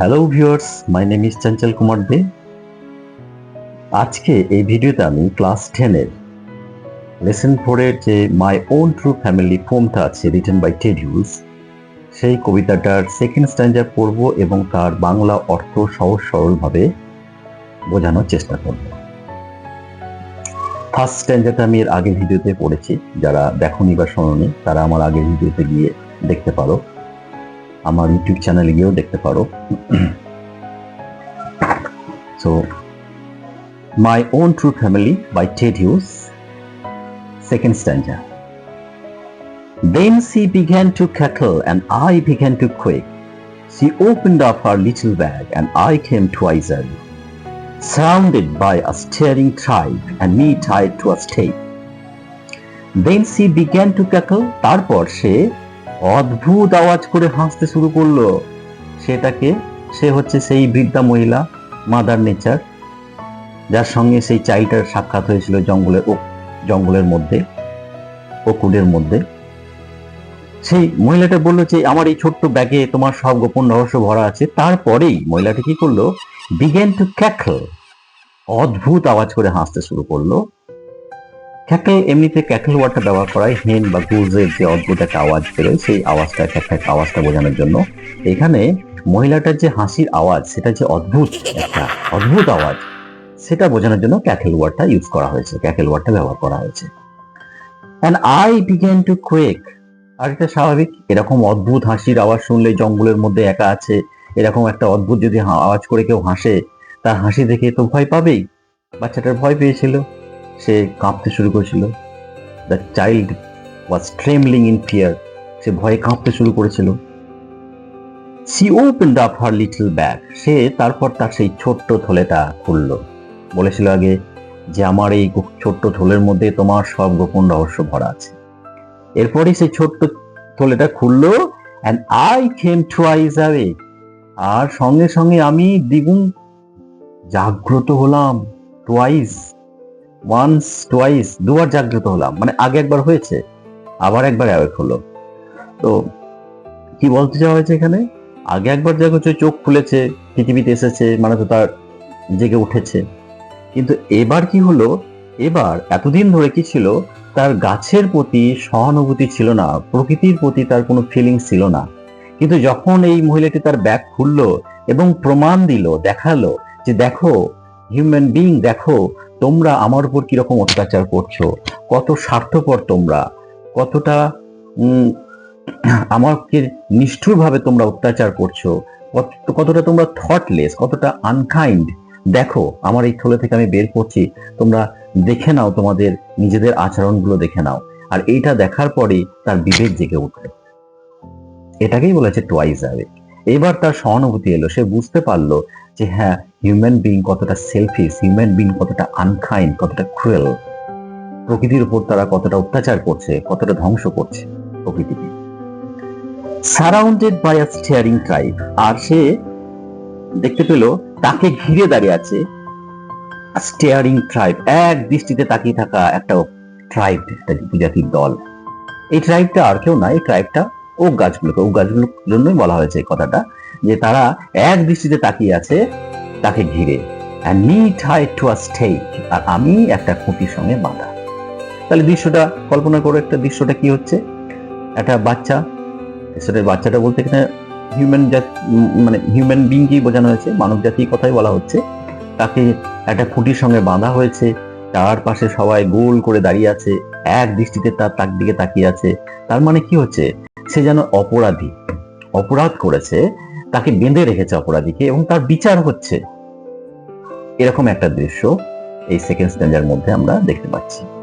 Hello viewers my name is Chanchal Kumar Dey আজকে এই ভিডিওতে আমি ক্লাস টেনের লেসন ফোরের যে মাই ওন ট্রু ফ্যামিলি পোমটা আছে রিটেন বাই টেড হিউজ সেই কবিতাটার সেকেন্ড স্ট্যান্ডার পড়ব এবং তার বাংলা অর্থ সহজ সরলভাবে বোঝানোর চেষ্টা করব। ফার্স্ট স্ট্যান্ডারটা আমি এর আগের ভিডিওতে পড়েছি, যারা দেখনি বা শোনি তারা আমার আগের ভিডিওতে গিয়ে দেখতে পারো। আমার ইউটিউব চ্যানেলে গিয়েও দেখতে পারো so my own true family by Ted Hughes second standard Then she began to cackle and I began to quake. She opened up her little bag and I came twice early, surrounded by a staring tribe and me tied to a stake. Then she began to cackle. তারপর সে অদ্ভুত আওয়াজ করে হাসতে শুরু করল। সেটাকে, সে হচ্ছে সেই বৃদ্ধা মহিলা মাদার নেচার যার সঙ্গে সেই চাইল্ডটার সাক্ষাৎ হয়েছিল জঙ্গলের জঙ্গলের মধ্যে ওকুডের মধ্যে। সেই মহিলাটা বলল যে, আমার এই ছোট্ট ব্যাগে তোমার সব গোপন রহস্য ভরা আছে। তারপরেই মহিলাটি কি করল? বিগেন টু ক্যাকল অদ্ভুত আওয়াজ করে হাসতে শুরু করল। ক্যাকল এমনিতে ক্যাকল ওয়ার্ডটা ব্যবহার করা হয় হেন বা গুজের যে অদ্ভুত একটা আওয়াজ বেরোয়, সেই আওয়াজটা ক্যাকল আওয়াজটা বোঝানোর জন্য। এখানে মহিলাটার যে হাসির আওয়াজ সেটা যে অদ্ভুত একটা অদ্ভুত আওয়াজ, সেটা বোঝানোর জন্য ক্যাকেল ওয়ার্ডটা ইউজ করা হয়েছে ক্যাকেল ওয়ার্ডটা ব্যবহার করা হয়েছে। And I began to quake আর এটা স্বাভাবিক, এরকম অদ্ভুত হাসির আওয়াজ শুনলে জঙ্গলের মধ্যে একা আছে, এরকম একটা অদ্ভুত যদি আওয়াজ করে কেউ হাসে, তার হাসি দেখে তো ভয় পাবেই। বাচ্চাটার ভয় পেয়েছিল। সে কাঁপতে শুরু করেছিল। The child was trembling in fear সে ভয়ে কাঁপতে শুরু করেছিল। She opened up her little bag সে তারপর তার সেই ছোট্ট থলেটা খুললো। বলেছিল আগে, যে আমার এই ছোট্ট থলের মধ্যে তোমার সব গোপন রহস্য ভরা আছে। এরপরে সেই ছোট্ট থলেটা খুললো and I came twice away আর সঙ্গে সঙ্গে আমি দ্বিগুণ জাগ্রত হলাম। টুয়াইস ওয়ান্স টুয়াইস দুবার জাগ্রত হলাম। মানে আগে একবার হয়েছে, আবার একবার অ্যাওয়েক হলো। তো কি বলতে চাওয়া হয়েছে এখানে? আগে একবার জাগছে চোখ খুলেছে, পৃথিবীতে এসেছে মানে তো তার জেগে উঠেছে। কিন্তু এবার কি হলো? এবার এতদিন ধরে কি ছিল? তার গাছের প্রতি সহানুভূতি ছিল না, প্রকৃতির প্রতি তার কোনো ফিলিংস ছিল না। কিন্তু যখন এই মহিলাটি তার ব্যাগ খুললো এবং প্রমাণ দিল, দেখাল যে দেখো হিউম্যান বিং দেখো, তোমরা আমার উপর কীরকম অত্যাচার করছ? কত স্বার্থপর তোমরা। কতটা আমাকে নিষ্ঠুরভাবে তোমরা অত্যাচার করছ। কত- কতটা তোমরা থটলেস কতটা আনকাইন্ড দেখো, আমার এই থলে থেকে আমি বের করছি। তোমরা দেখে নাও তোমাদের নিজেদের আচরণগুলো দেখে নাও। আর এইটা দেখার পরেই তার বিবেক জেগে উঠল এটাকেই বলেছে টুয়াইজ অ্যাওয়েক এবার তার সহানুভূতি এলো। সে বুঝতে পারল যে হ্যাঁ হিউম্যান বিং কতটা সেলফিস হিউম্যান বিং কতটা আনকাইন্ড কতটা ক্রুয়েল প্রকৃতির উপর তারা কতটা অত্যাচার করছে, কতটা ধ্বংস করছে প্রকৃতিকে। Surrounded by a staring tribe আর সে দেখতে পেল তাকে ঘিরে দাঁড়িয়ে আছে স্টিয়ারিং ট্রাইব এক দৃষ্টিতে তাকিয়ে থাকা একটা ট্রাইব একটা উপজাতির দল। এই ট্রাইবটা আর কেউ না, এই ট্রাইবটা ও গাছগুলোকে ও গাছগুলোর জন্যই বলা হয়েছে এই কথাটা, যে তারা এক দৃষ্টিতে তাকিয়ে আছে তাকে ঘিরে। আর আমি একটা খুঁটির সঙ্গে বাঁধা। তাহলে দৃশ্যটা, কল্পনা করো একটা দৃশ্যটা কি হচ্ছে? একটা বাচ্চা সেটা বাচ্চাটা বলতে এখানে হিউম্যান জাত মানে হিউম্যান বিংকেই বোঝানো হয়েছে মানব জাতির কথাই বলা হচ্ছে। তাকে একটা খুঁটির সঙ্গে বাঁধা হয়েছে, তার পাশে সবাই গোল করে দাঁড়িয়ে আছে, এক দৃষ্টিতে তার তাক দিকে তাকিয়ে আছে। তার মানে কি হচ্ছে? সে যেন অপরাধী। অপরাধ করেছে, তাকে বেঁধে রেখেছে অপরাধীকে এবং তার বিচার হচ্ছে। এরকম একটা দৃশ্য এই সেকেন্ড স্ট্যান্ডার মধ্যে আমরা দেখতে পাচ্ছি।